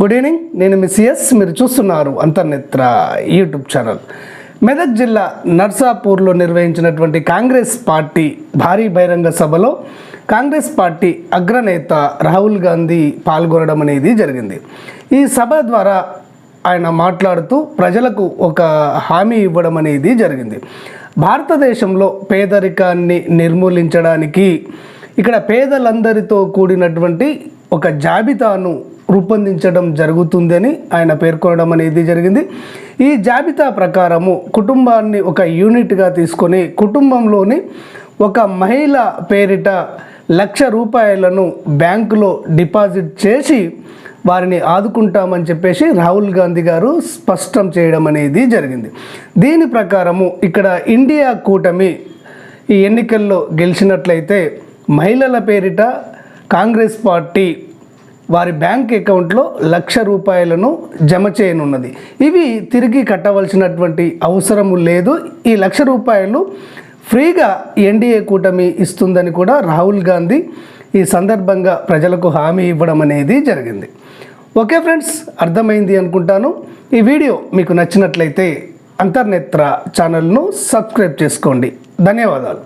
Good evening నేను మీ CS మీరు చూస్తున్నారు అంతర్నేత్ర యూట్యూబ్ ఛానల్ మెదక్ జిల్లా నర్సాపూర్లో నిర్వహించినటువంటి కాంగ్రెస్ పార్టీ భారీ బహిరంగ సభలో కాంగ్రెస్ పార్టీ అగ్రనేత రాహుల్ గాంధీ పాల్గొనడం అనేది జరిగింది. ఈ సభ ద్వారా ఆయన మాట్లాడుతూ ప్రజలకు ఒక హామీ ఇవ్వడం అనేది జరిగింది. భారతదేశంలో పేదరికాన్ని నిర్మూలించడానికి ఇక్కడ పేదలందరితో కూడినటువంటి ఒక జాబితాను రూపొందించడం జరుగుతుందని ఆయన పేర్కొనడం అనేది జరిగింది. ఈ జాబితా ప్రకారము కుటుంబాన్ని ఒక యూనిట్గా తీసుకొని కుటుంబంలోని ఒక మహిళ పేరిట లక్ష రూపాయలను బ్యాంకులో డిపాజిట్ చేసి వారిని ఆదుకుంటామని చెప్పేసి రాహుల్ గాంధీ గారు స్పష్టం చేయడం అనేది జరిగింది. దీని ప్రకారము ఇక్కడ ఇండియా కూటమి ఈ ఎన్నికల్లో గెలిచినట్లయితే మహిళల పేరిట కాంగ్రెస్ పార్టీ వారి బ్యాంక్ అకౌంట్లో లక్ష రూపాయలను జమ చేయనున్నది. ఇవి తిరిగి కట్టవలసినటువంటి అవసరము లేదు. ఈ లక్ష రూపాయలు ఫ్రీగా ఎన్డీఏ కూటమి ఇస్తుందని కూడా రాహుల్ గాంధీ ఈ సందర్భంగా ప్రజలకు హామీ ఇవ్వడం అనేది జరిగింది. ఓకే ఫ్రెండ్స్ అర్థమైంది అనుకుంటాను. ఈ వీడియో మీకు నచ్చినట్లయితే అంతర్నేత్ర ఛానల్ను సబ్స్క్రైబ్ చేసుకోండి. ధన్యవాదాలు.